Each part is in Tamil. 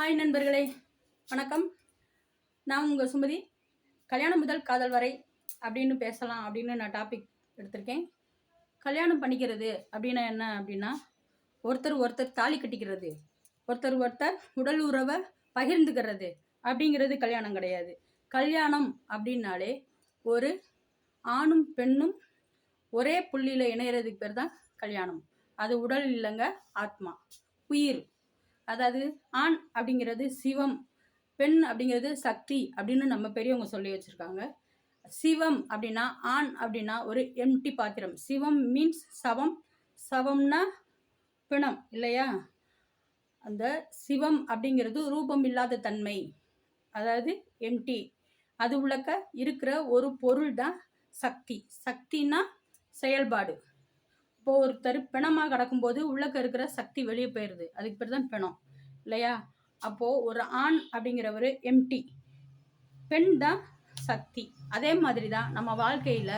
ஹாய் நண்பர்களே வணக்கம். நான் உங்கள் சுமதி. கல்யாணம் முதல் காதல் வரை அப்படின்னு பேசலாம் அப்படின்னு நான் டாபிக் எடுத்திருக்கேன். கல்யாணம் பண்ணிக்கிறது அப்படின்னா என்ன அப்படின்னா ஒருத்தர் ஒருத்தர் தாலி கட்டிக்கிறது ஒருத்தர் ஒருத்தர் உடல் உறவை பகிர்ந்துக்கிறது அப்படிங்கிறது கல்யாணம் கிடையாது. கல்யாணம் அப்படின்னாலே ஒரு ஆணும் பெண்ணும் ஒரே புள்ளியில் இணையறதுக்கு பேர் தான் கல்யாணம். அது உடல் இல்லைங்க ஆத்மா. உயிர். அதாவது ஆண் அப்படிங்கிறது சிவம் பெண் அப்படிங்கிறது சக்தி அப்படின்னு நம்ம பெரியவங்க சொல்லி வச்சுருக்காங்க. சிவம் அப்படின்னா ஆண் அப்படின்னா ஒரு எம்டி பாத்திரம். சிவம் மீன்ஸ் சவம். சவம்னா பிணம் இல்லையா? அந்த சிவம் அப்படிங்கிறது ரூபம் இல்லாத தன்மை. அதாவது எம்டி அது உள்ளக்க இருக்கிற ஒரு பொருள் தான் சக்தி. சக்தினா செயல்பாடு. இப்போ ஒருத்தர் பிணமாக கிடக்கும்போது உள்ளக்க இருக்கிற சக்தி வெளியே போயிடுது அதுக்கு பேர் தான் பிணம். இல்லையா? அப்போது ஒரு ஆண் அப்படிங்கிறவர் எம்டி பெண் தான் சக்தி. அதே மாதிரி தான் நம்ம வாழ்க்கையில்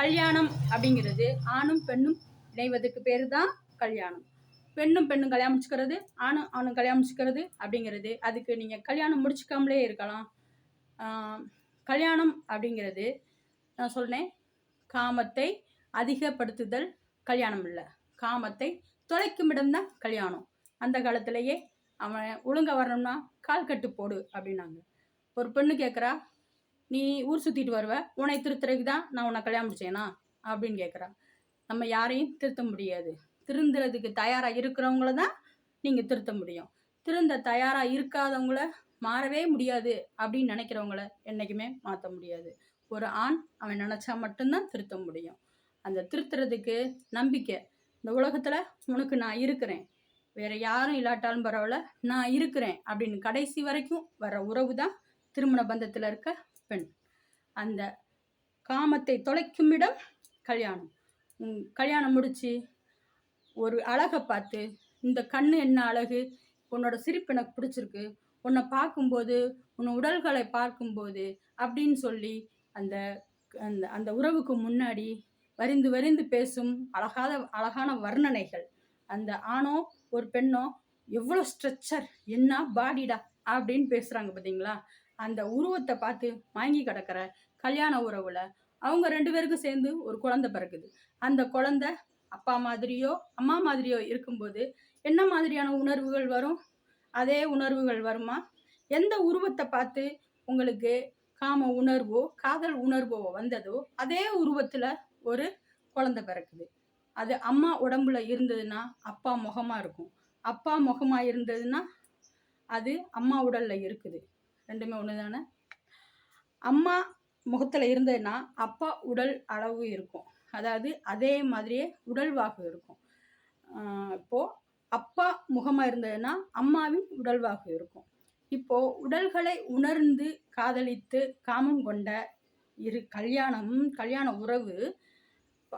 கல்யாணம் அப்படிங்கிறது ஆணும் பெண்ணும் இணைவதற்கு பேர் தான் கல்யாணம். பெண்ணும் பெண்ணும் கல்யாணம் முடிச்சுக்கிறது ஆணும் ஆணும் கல்யாணம் முடிச்சுக்கிறது அப்படிங்கிறது. அதுக்கு நீங்கள் கல்யாணம் முடிச்சுக்காமலே இருக்கலாம். கல்யாணம் அப்படிங்கிறது நான் சொன்னேன் காமத்தை அதிகப்படுத்துதல் கல்யாணம் இல்லை. காமத்தை தொலைக்கும் இடம்தான் கல்யாணம். அந்த காலத்திலேயே அவன் ஒழுங்காக வரணும்னா கால் கட்டு போடு அப்படின்னாங்க. ஒரு பெண்ணு கேட்குறா நீ ஊர் சுற்றிட்டு வருவ உன்னை திருத்துறதுக்கு தான் நான் உன்னை கல்யாணம் முடிச்சேனா? அப்படின்னு கேட்குறா நம்ம யாரையும் திருத்த முடியாது. திருந்துறதுக்கு தயாராக இருக்கிறவங்கள தான் நீங்கள் திருத்த முடியும். திருந்த தயாராக இருக்காதவங்கள மாறவே முடியாது அப்படின்னு நினைக்கிறவங்கள என்றைக்குமே மாற்ற முடியாது. ஒரு ஆண் அவன் நினச்சா மட்டும்தான் திருத்த முடியும். அந்த திருத்துறதுக்கு நம்பிக்கை. இந்த உலகத்தில் உனக்கு நான் இருக்கிறேன். வேற யாரும் இல்லாட்டாலும் பரவாயில்ல நான் இருக்கிறேன் அப்படின்னு கடைசி வரைக்கும் வர உறவு தான் திருமண பந்தத்தில் இருக்க பெண். அந்த காமத்தை தொலைக்கும் இடம் கல்யாணம். கல்யாணம் முடிச்சு ஒரு அழகை பார்த்து இந்த கண்ணு என்ன அழகு? உன்னோட சிரிப்பு எனக்கு பிடிச்சிருக்கு. உன்னை பார்க்கும்போது உன் உடல்களை பார்க்கும்போது அப்படின்னு சொல்லி அந்த அந்த அந்த உறவுக்கு முன்னாடி வரிந்து வரிந்து பேசும் அழகாத அழகான வர்ணனைகள். அந்த ஆணோ ஒரு பெண்ணோ எவ்வளோ ஸ்ட்ரெச்சர் என்ன பாடிடா அப்படின்னு பேசுகிறாங்க பார்த்தீங்களா அந்த உருவத்தை பார்த்து வாங்கி கிடக்கிற கல்யாண உறவில் அவங்க ரெண்டு பேருக்கும் சேர்ந்து ஒரு குழந்தை பிறகுது அந்த குழந்தை அப்பா மாதிரியோ அம்மா மாதிரியோ இருக்கும்போது என்ன மாதிரியான உணர்வுகள் வரும்? அதே உணர்வுகள் வருமா? எந்த உருவத்தை பார்த்து உங்களுக்கு காம உணர்வோ காதல் உணர்வோ வந்ததோ அதே உருவத்தில் ஒரு குழந்தை பிறக்குது. அது அம்மா உடம்புல இருந்ததுன்னா அப்பா முகமாக இருக்கும். அப்பா முகமாக இருந்ததுன்னா அது அம்மா உடலில் இருக்குது. ரெண்டுமே ஒன்று தானே அம்மா முகத்தில் இருந்ததுன்னா அப்பா உடல் அளவு இருக்கும். அதாவது அதே மாதிரியே உடல்வாகு இருக்கும். இப்போது அப்பா முகமாக இருந்ததுன்னா அம்மாவின் உடல்வாகு இருக்கும். இப்போது உடல்களை உணர்ந்து காதலித்து காமம் கொண்ட இரு கல்யாணம் கல்யாண உறவு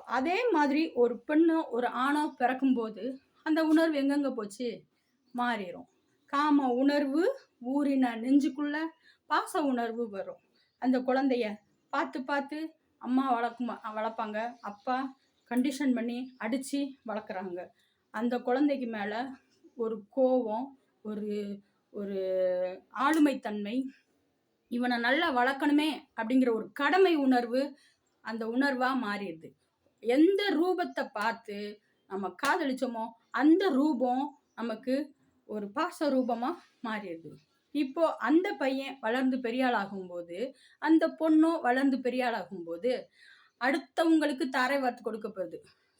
அதே மாதிரி ஒரு பெண்ணோ ஒரு ஆணோ பிறக்கும்போது அந்த உணர்வு எங்கெங்கே போச்சு? மாறிடும் காம உணர்வு ஊறின நெஞ்சுக்குள்ள பாச உணர்வு வரும். அந்த குழந்தைய பார்த்து பார்த்து அம்மா வளர்க்குமா வளர்ப்பாங்க. அப்பா கண்டிஷன் பண்ணி அடித்து வளர்க்குறாங்க. அந்த குழந்தைக்கு மேலே ஒரு கோபம் ஒரு ஒரு ஆளுமைத்தன்மை இவனை நல்லா வளர்க்கணுமே அப்படிங்கிற ஒரு கடமை உணர்வு அந்த உணர்வாக மாறிடுது. எந்த ரூபத்தை பார்த்து நம்ம காதலிச்சோமோ அந்த ரூபம் நமக்கு ஒரு பாச ரூபமாக மாறிடுது. இப்போ அந்த பையன் வளர்ந்து பெரியாள் ஆகும்போது அந்த பொண்ணும் வளர்ந்து பெரியாள் ஆகும்போது அடுத்தவங்களுக்கு தாரை வார்த்து கொடுக்கப்படுது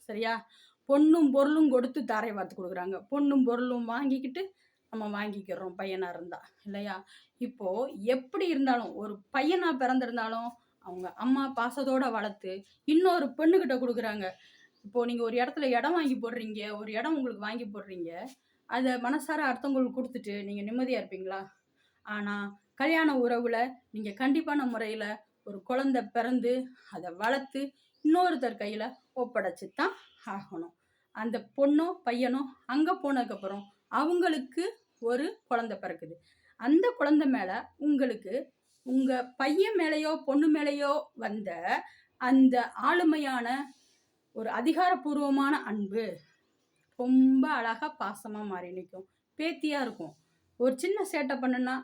சரியா? பொண்ணும் பொருளும் கொடுத்து தாரை வார்த்து கொடுக்குறாங்க. பொண்ணும் பொருளும் வாங்கிக்கிட்டு நம்ம வாங்கிக்கிறோம் பையனாக இருந்தா. இல்லையா? இப்போ எப்படி இருந்தாலும் ஒரு பையனாக பிறந்திருந்தாலும் அவங்க அம்மா பாசத்தோட வளர்த்து இன்னொரு பெண்ணுகிட்ட கொடுக்குறாங்க. இப்போ நீங்கள் ஒரு இடத்துல இடம் வாங்கி போடுறீங்க ஒரு இடம் உங்களுக்கு வாங்கி போடுறீங்க அதை மனசார அடுத்தவங்களுக்கு கொடுத்துட்டு நீங்கள் நிம்மதியாக இருப்பீங்களா? ஆனால் கல்யாண உறவில் நீங்கள் கண்டிப்பான முறையில் ஒரு குழந்தை பிறந்து அதை வளர்த்து இன்னொருத்தர் கையில் ஒப்படைச்சி தான் ஆகணும். அந்த பொண்ணோ பையனோ அங்கே போனதுக்கப்புறம் அவங்களுக்கு ஒரு குழந்தை பிறக்குது. அந்த குழந்தை மேலே உங்களுக்கு உங்க பையன் மேலேயோ பொண்ணு மேலேயோ வந்த அந்த ஆளுமையான ஒரு அதிகாரப்பூர்வமான அன்பு ரொம்ப அழகா பாசமா மாறி நிற்கும் பேத்தியா இருக்கும். ஒரு சின்ன சேட்டை பண்ணுனா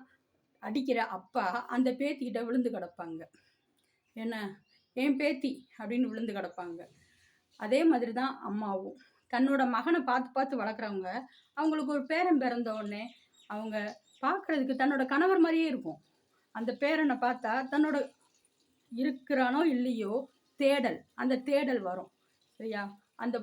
அடிக்கிற அப்பா அந்த பேத்திக்கிட்ட விழுந்து கிடப்பாங்க. என்ன? என் பேத்தி? அப்படின்னு விழுந்து கிடப்பாங்க. அதே மாதிரி தான் அம்மாவும். தன்னோட மகனை பார்த்து பார்த்து வளர்க்குறவங்க அவங்களுக்கு ஒரு பேரன் பிறந்த உடனே அவங்க பார்க்குறதுக்கு தன்னோட கணவர் மாதிரியே இருக்கும். அந்த பேரனை பார்த்தா தன்னோட இருக்கிறானோ இல்லையோ தேடல் அந்த தேடல் வரும் சரியா? அந்த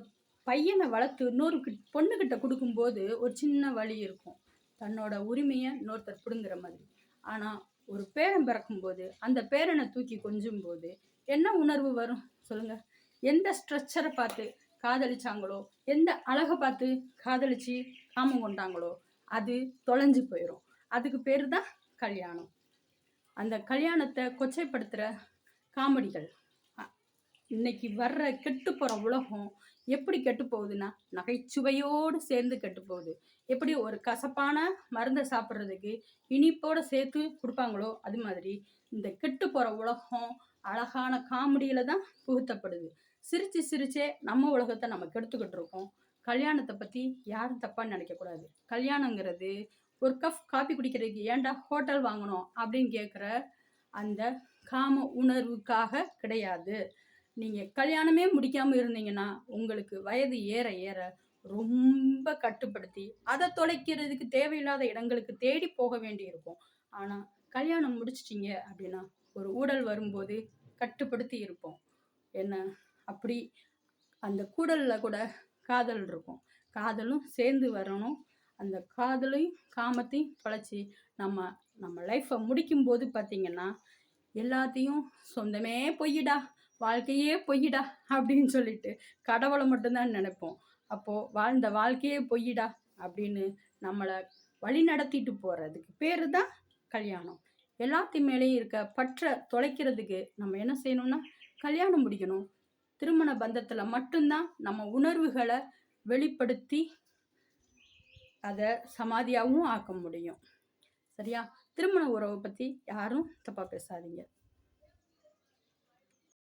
பையனை வளர்த்து இன்னொரு பொண்ணுக்கிட்ட கொடுக்கும்போது ஒரு சின்ன வழி இருக்கும். தன்னோட உரிமையை இன்னொருத்தர் பிடுங்குற மாதிரி. ஆனால் ஒரு பேரன் பிறக்கும்போது அந்த பேரனை தூக்கி கொஞ்சும் போது என்ன உணர்வு வரும் சொல்லுங்க? எந்த ஸ்ட்ரக்சரை பார்த்து காதலிச்சாங்களோ எந்த அழகை பார்த்து காதலிச்சு காமம் கொண்டாங்களோ அது தொலைஞ்சு போயிடும் அதுக்கு பேர் தான் கல்யாணம். அந்த கல்யாணத்தை கொச்சைப்படுத்துகிற காமெடிகள். இன்னைக்கு வர்ற கெட்டு போகிற உலகம் எப்படி கெட்டு போகுதுன்னா நகைச்சுவையோடு சேர்ந்து கெட்டு போகுது. எப்படி ஒரு கசப்பான மருந்தை சாப்பிட்றதுக்கு இனிப்போட சேர்த்து கொடுப்பாங்களோ அது மாதிரி இந்த கெட்டு போகிற உலகம் அழகான காமெடியில் தான் புகுத்தப்படுது. சிரித்து சிரிச்சே நம்ம உலகத்தை நம்ம கெடுத்துக்கிட்டு இருக்கோம். கல்யாணத்தை பற்றி யாரும் தப்பாக நினைக்கக்கூடாது. கல்யாணங்கிறது ஒரு கப் காப்பி குடிக்கிறதுக்கு ஏன்டா ஹோட்டல் வாங்கணும் அப்படின்னு கேட்குற அந்த காம உணர்வுக்காக கிடையாது. நீங்கள் கல்யாணமே முடிக்காமல் இருந்தீங்கன்னா உங்களுக்கு வயது ஏற ஏற ரொம்ப கட்டுப்படுத்தி அதை தொலைக்கிறதுக்கு தேவையில்லாத இடங்களுக்கு தேடி போக வேண்டியிருக்கும். ஆனால் கல்யாணம் முடிச்சிட்டிங்க அப்படின்னா ஒரு ஊடல் வரும்போது கட்டுப்படுத்தி இருப்போம். என்ன? அப்படி அந்த கூடலில் கூட காதல் இருக்கும். காதலும் சேர்ந்து வரணும். அந்த காதலையும் காமத்தையும் தொலைச்சி நம்ம நம்ம லைஃப்பை முடிக்கும்போது பார்த்திங்கன்னா எல்லாத்தையும் சொந்தமே பொய்யிடா வாழ்க்கையே பொய்யிடா அப்படின்னு சொல்லிட்டு கடவுளை மட்டும்தான் நினைப்போம். அப்போது வாழ்ந்த வாழ்க்கையே பொய்யிடா அப்படின்னு நம்மளை வழி நடத்திட்டு போகிறதுக்கு பேர் தான் கல்யாணம். எல்லாத்தையும் மேலேயும் இருக்க பற்ற தொலைக்கிறதுக்கு நம்ம என்ன செய்யணும்னா கல்யாணம் முடிக்கணும். திருமண பந்தத்தில் மட்டும்தான் நம்ம உணர்வுகளை வெளிப்படுத்தி அதை சமாதியாகவும் ஆக்க முடியும். சரியா? திருமண உறவை பற்றி யாரும் தப்பாக பேசாதீங்க.